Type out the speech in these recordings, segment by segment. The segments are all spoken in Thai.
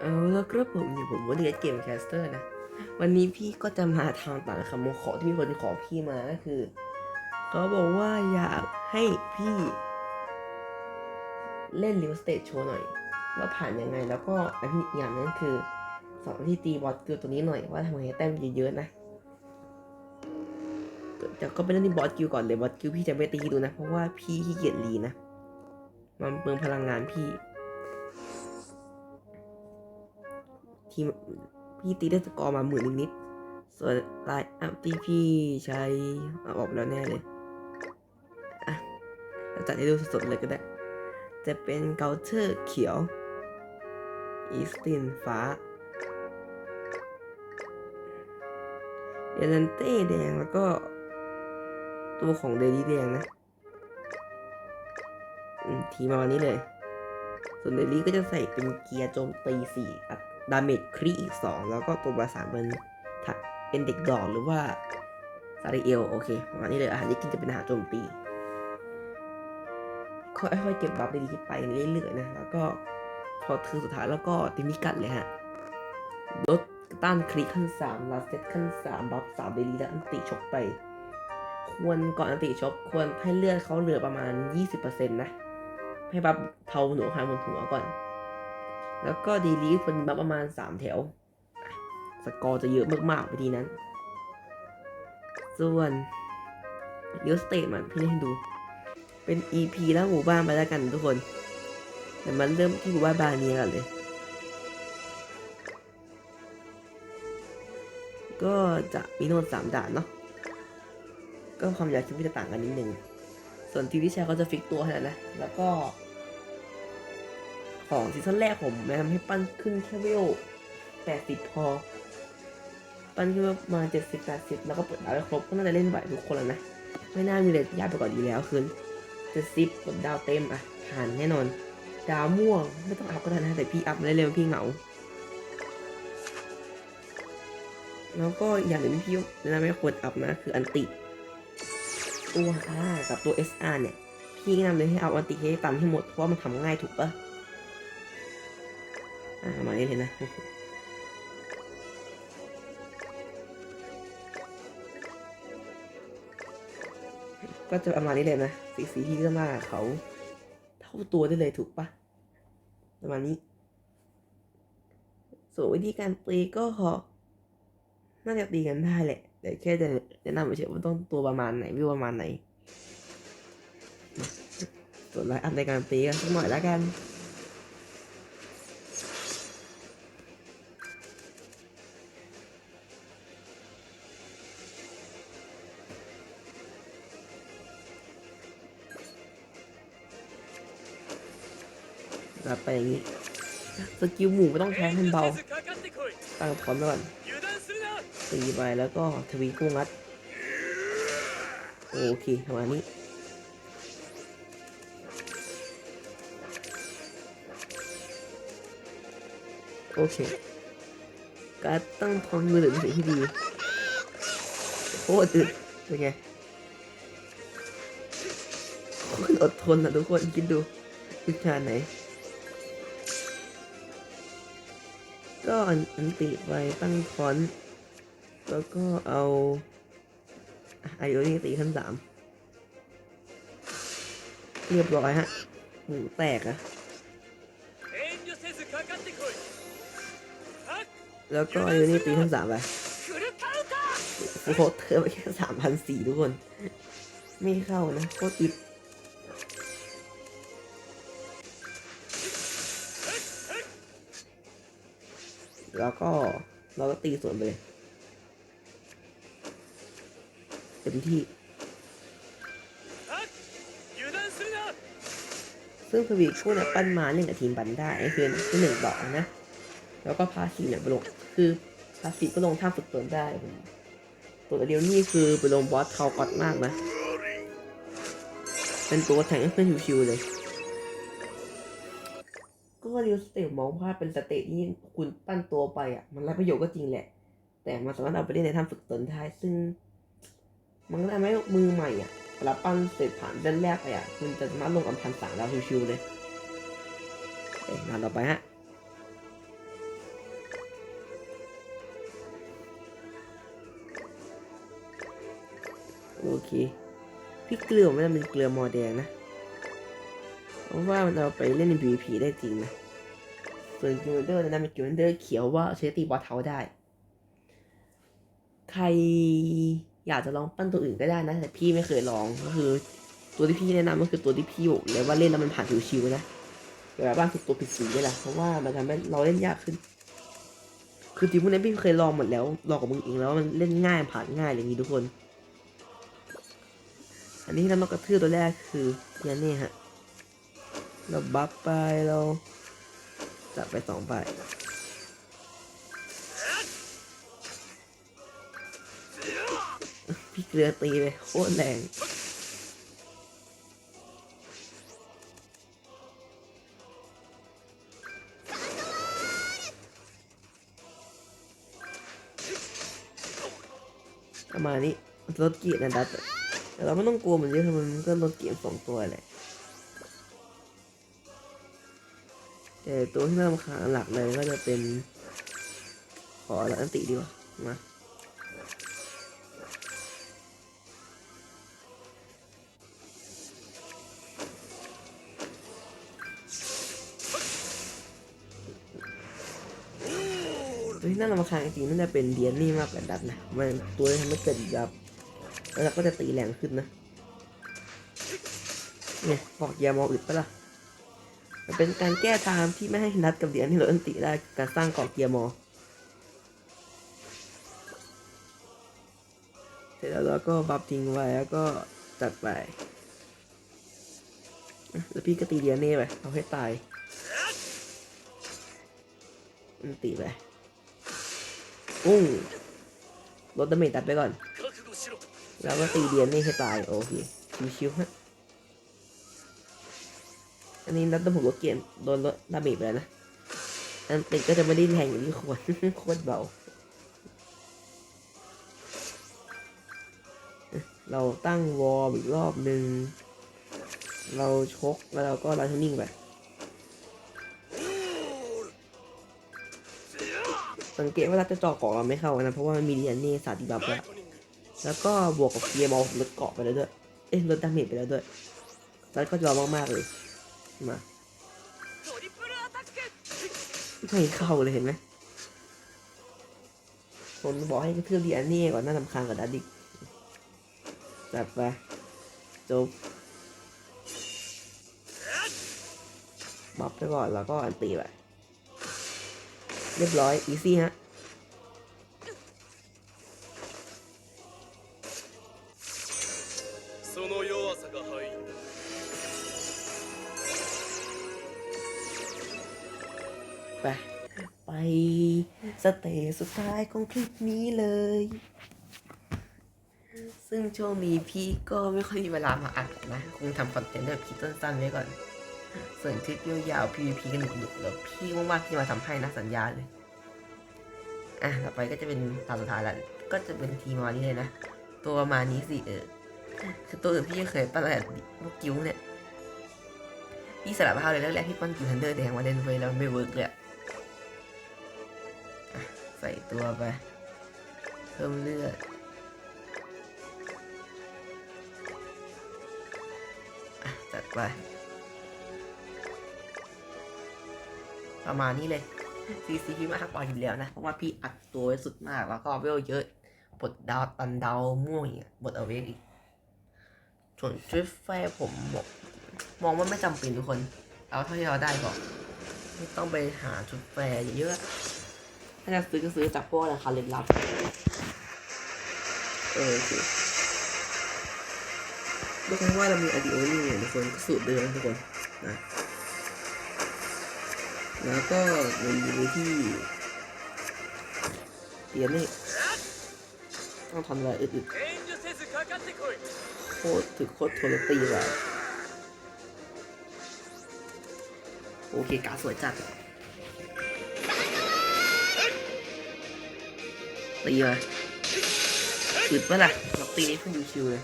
เอาแล้วครับผมอยู่ผมวันนี้เกมแคสเตอร์นะ วันนี้พี่ก็จะมาทางต่างคำขอที่มีคนขอพี่มาก็คือเขาบอกว่าอยากให้พี่ เล่นลิวสเต e โชว์หน่อย ว่าผ่านยังไงแล้วก็อันที่อย่างหนึงคือสอนที่ตีบอสกิลตัวนี้หน่อยว่าทำไงให้แต้มเยอะๆนะแต่ก็ไปเล่นที่บอสกิลก่อนเลยบอสกิลพี่จะไม่ตีดูนะ เพราะว่าพี่ขี้เกียจรีนะ มันเปลืองพลังงานพี่ ทีมพี่ตีได้สกอร์มาหมื่นนิดๆส่วนไลน์อัพที่พี่ใช้อาออกแล้วแน่เลยอะเราจัดให้ดูสดๆเลยก็ได้ จะเป็นเกาเทอร์เขียว อีสตินฟ้าเอเลนเต้แดงแล้วก็ ตัวของเดลี่แดงนะทีมาวันนี้เลย ส่วนเดลี่ก็จะใส่เป็นเกียร์โจมตีสี่อั ดาเมจครีอีกสองแล้วก็ตัวประสานเป็นถักเป็นเด็กดอกหรือว่าซาริเอลโอเคประมาณนี้เลยอาหารที่กินจะเป็นอาหารโจมตีค่อยๆเก็บบัฟดีๆไปเรื่อยๆนะแล้วก็พอถึงสุดท้ายแล้วก็ติมิกัดเลยฮะลดต้านคลิกขั้นสามลาสเซตขั้นสามบัฟสามเดลีและอันติชกไป ควรก่อนอันติชกควรให้เลือดเขาเหลือประมาณ 20%นะ ให้บัฟเทาหนูหางบนหัวก่อน แล้วก็ดีลีฟคนบัฟประมาณ 3 แถว สกอร์จะเยอะมากๆไปทีนั้น ส่วนเลี้ยวสเตทมันพี่ให้ดู เป็น EP แล้วหมู่บ้านไปแล้วกันทุกคนเดี๋ยวมันเริ่มที่หมู่บ้านบาเนียกันเลย ก็จะมีโน้ตสามด่านเนาะก็ความยาวคลิปจะต่างกันนิดนึง ส่วนทีวีแชร์เขาจะฟิกตัวขนาดนะ แล้วก็ ของซีซั่นแรกผมแนะนำให้ปั้นขึ้นแค่เวล80พอ ปั้นขึ้นประมาณ70 80แล้วก็เปิดดาวได้ครบก็น่าจะเล่นไหวทุกคนแล้วนะ ไม่น่ามีเลยยากไปกว่าดีแล้วคือจะซิปกดดาวเต็มอะผ่านแน่นอน ดาวม่วงไม่ต้องอัพก็ได้นะแต่พี่อัพมาได้เร็วพี่เหงา แล้วก็อย่างหนึ่งที่พี่แนะนำไม่ควรอัพนะคืออันติ ตัว R กับตัว SR เนี่ยพี่แนะนำเลยให้เอาอันติให้ตันให้หมดเพราะว่ามันทำง่ายถูกปะ อ่าประมาณนี้เลยนะก็จะประมาณนี้เลยนะ สีสีที่ก็มาเขา เท่าตัวได้เลยถูกปะประมาณนี้ ส่วนวิธีการตีก็น่าจะตีกันได้แหละ แต่แค่จะแนะนำเฉยว่าต้องตัวประมาณไหนวิวประมาณไหนส่วนรายอันในการตีกันสักหน่อยแล้วกัน แบบไปอย่างนี้สกิลหมู่ไม่ต้องใช้ให้มันเบาตั้งพร้อมไว้ก่อนตีไปแล้วก็ทวีกู้งัดโอเคประมาณนี้โอเค การตั้งพร้อมมือถือเป็นสิ่งที่ดีโคตรอึดเป็นไงคนอดทนนะทุกคนคิดดูอึดขนาดไหน ก็อันติไปตั้งฟอนต์แล้วก็เอาไอโอนี่ตีขั้นสามเรียบร้อยฮะหมูแตกอะแล้วก็ไอโอนี่ตีขั้นสามไปโอ้โหเธอไปแค่สามพันสี่ทุกคน ไม่เข้านะโคตรอึด แล้วก็เราก็ตีสวนไปเลยเต็มที่ ซึ่งพวีช่วยเนี่ยปั้นมาเล่นกับทีมบันได้นี่คือคือหนึ่งดอกนะ แล้วก็พาสีเนี่ยไปลงคือพาสีก็ลงท่าฝึกตนได้ผมตัวเดียวนี่คือไปลงบอสเขากอดมากนะ เป็นตัวแทงให้เพื่อนชิวๆเลย ก็ดิวสเตปมองภาพเป็นสเตปที่คุณปั้นตัวไปอะ มันไร้ประโยชน์ก็จริงแหละ แต่มันสามารถเอาไปเล่นในท่าฝึกตนได้ซึ่ง มันก็ทำให้มือใหม่อะรัาปั้นเสร็จผ่านด้านแรกไปอะ คุณจะสามารถลงอัมพันสามแล้วชิวๆเลยเอ๊ะมาต่อไปฮะโอเค พี่เกลือไม่ต้องเป็นเกลือมอแดงนะ เพราะว่ามันเอาไปเล่นในบีพีได้จริงนะ ส่วนกิลเดอร์นะเป็นกิลเดอร์เขียวว่าใช้ตีบอสเท้าได้ ใครอยากจะลองปั้นตัวอื่นก็ได้นะ แต่พี่ไม่เคยลองก็คือ ตัวที่พี่แนะนำก็คือตัวที่พี่บอกเลยว่าเล่นแล้วมันผ่านชิวๆนะแบบบ้านคือตัวผิดสีนี่แหละเพราะว่ามันทำให้เราเล่นยากขึ้น คือทีมพวกนี้พี่เคยลองหมดแล้วลองกับมึงเองแล้วมันเล่นง่ายผ่านง่ายอย่างนี้ทุกคน อันนี้เรามากระทืบตัวแรกคือเนียนี่ฮะเราบัฟไปเรา จับไปสองใบพี่เกลือตีไปโคตรแรงประมาณนี้ลดเกียร์นะดัตแต่เราไม่ต้องกลัวมันเยอะมันก็ลดเกียร์สองตัวแหละ แต่ตัวที่น่ารำคาญหลักเลยก็จะเป็น ขอละอันติดีกว่ามาตัวที่น่ารำคาญจริงๆน่าจะเป็นเดียนนี่มากกว่าดับนะ มันตัวที่ทำให้เกิดยับ แล้วก็จะตีแรงขึ้นนะ เนี่ยบอกยามออึดปะล่ะ เป็นการแก้ตามที่ไม่ให้นัดกับเดียนที่ลดอันติได้การสร้างเกาะเกียร์มอ เสร็จแล้วเราก็บับทิ้งไว้แล้วก็จัดไป แล้วพี่ก็ตีเดียเน่ไป เอาให้ตายอันติไปอุ้งลดดาเมจตัดไปก่อน แล้วก็ตีเดียนนี่ให้ตาย โอเคชิวๆฮะ อันนี้นับตผมลดเกียร์โดนรถดาเมจไปแล้วนะอันติดก็จะไม่ได้แทงอย่างที่ควรโคตรเบา เราตั้งวอร์อีกรอบหนึ่ง เราชกแล้วเราก็ไลท์นิ่งไปสังเกตว่าเราจะจอะเกาะเราไม่เข้านะ เพราะว่ามันมีเดียอนนี่สาธิบับแล้วแล้วก็บวกกับเกียร์บอลลดเกาะไปแล้วด้วย เอ๊ะลดดาเมจไปแล้วด้วยแล้วก็จะรอมากๆเลย มาไม่เข้าเลยเห็นไหมคนบอกให้เทื่อดีอันนี้ก่อนน่าสำคัญกว่าดัดดิกจัดไปจบม็อบไปก่อนแล้วก็อันตีไปเรียบร้อย อีซี่ฮะその ไป ไปสเตจสุดท้ายของคลิปนี้เลย ซึ่งช่วงนี้พี่ก็ไม่ค่อยมีเวลามาอัดนะ คงทำคอนเทนต์แบบคลิปสั้นๆไว้ก่อน ส่วนคลิปยาวๆ PVP กันหนุกๆแล้วพี่ว่างๆพี่มาทำให้นะสัญญาเลย อะ ต่อไปก็จะเป็นตาสุดท้ายละก็จะเป็นทีมมานี้เลยนะ ตัวประมาณนี้สิเออคือตัวอื่นพี่เคยปั้นแต่พวกกิ้วเนี่ย พี่สลับภาพเลยแรกๆพี่ปั้นกิ้วทันเดอร์แดงมาเล่นเว้แล้วไม่เวิร์กเลยอะ ใส่ตัวไป เพิ่มเลือดจัดไป ประมาณนี้เลยซีซีพี่มากกว่าอยู่แล้วนะ เพราะว่าพี่อัดตัวไว้สุดมาก แล้วก็เวลเยอะบทดาวตันดาวม่วงอีกบทเอาเวกอีก ส่วนชุดแฟร์ผมบอกมองว่าไม่จำเป็นทุกคน เอาเท่าที่เราได้ก่อน ไม่ต้องไปหาชุดแฟร์เยอะ ถ้าจะซื้อก็ซื้อจากพวกราคาเล็กลับ เออโอเคดูกันว่าเรามีอาดิโอนี่เนี่ยทุกคนก็สูตรเดิมทุกคนนะแล้วก็มีดูที่เตียนนี่ต้องทำอะไรอึดๆโคตรถึงโคตรโทรตีเลยโอเคการสวยจัด ตีมาอึดปะล่ะเราตีนี้เพิ่งชิวเลย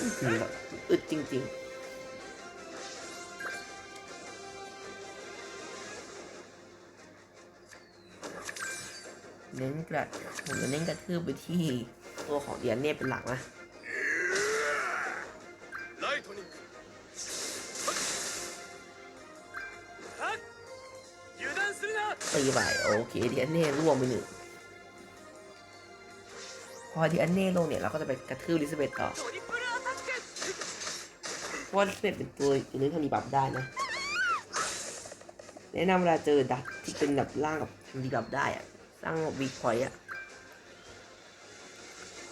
อื้อหือแบบอึดจริง ๆเน้นกระผมจะเน้นกระทืบไปที่ตัวของเดียนเน่เป็นหลักนะ โอเคที่อันเน่ร่วงไปหนึ่งพอที่อันเน่ลงเนี่ยเราก็จะไปกระทืบลิซเบตต่อพราะลิซเบตเป็นตัวอีกนที่มีบัฟได้นะ แนะนำเวลาเจอดักที่เป็นแบบล่างกับทำดีบับได้อะสร้างวีคพอยต์อะ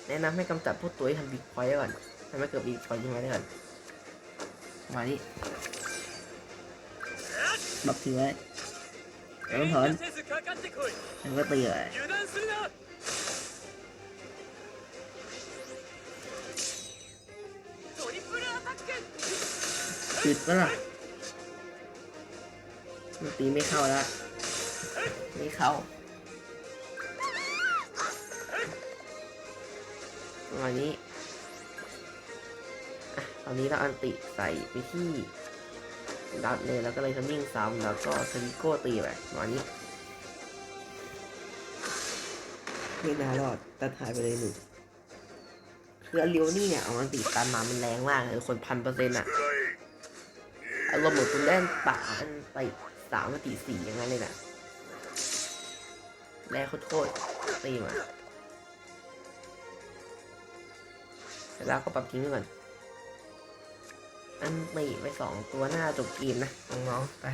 แนะนำให้กำจัดพวกตัวที่ทำวีคพอยต์ก่อนทำให้เกิดวีคพอยต์ขึ้นมาได้ก่อนมานี่บับถือไว้เออเถิน มันก็ตีเลยติดปะล่ะมันตีไม่เข้าแล้วไม่เข้าประมาณนี้ตอนนี้เราอันติใส่ไปที่ดัดเลยแล้วก็เลยทัมิ่งซ้ำแล้วก็เซนิโก้ตีไปประมานี้ ไม่น่ารอดตัดหายไปเลยหนึ่งคืออลิโอนี่เนี่ยเอาอันติตันมามันแรงมากเลยคนพันเปอร์เซ็นต์อะอารมณ์เหมือนคุณเล่นป่าอันไปสามนาทีสี่อย่างนั้นเลยนะแรงโคตรๆตีมาแล้วก็ปรับทิ้งก่อน อันตีไปสองตัวหน้าจบเกมนะน้องๆไป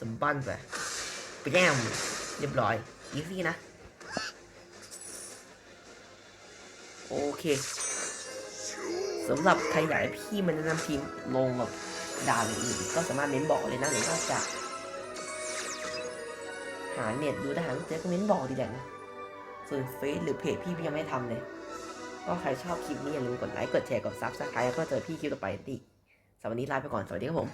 สมบันไปไป แก้มเรียบร้อยอีซี่นะ โอเคสำหรับใครอยากให้พี่มันแนะนำทีมลงแบบด่านอื่นก็สามารถเม้นบอกเลยนะหรือว่าจะหาเน็ตดูได้หาเจ๊ก็เม้นบอกดีแหละนะส่วนเฟซหรือเพจพี่พี่ยังไม่ทำเลยก็ใครชอบคลิปนี้อย่าลืมกดไลค์กดแชร์กดซับสไครต์แล้วก็เจอพี่คลิปต่อไปติสำหรับวันนี้ลาไปก่อนสวัสดีครับผม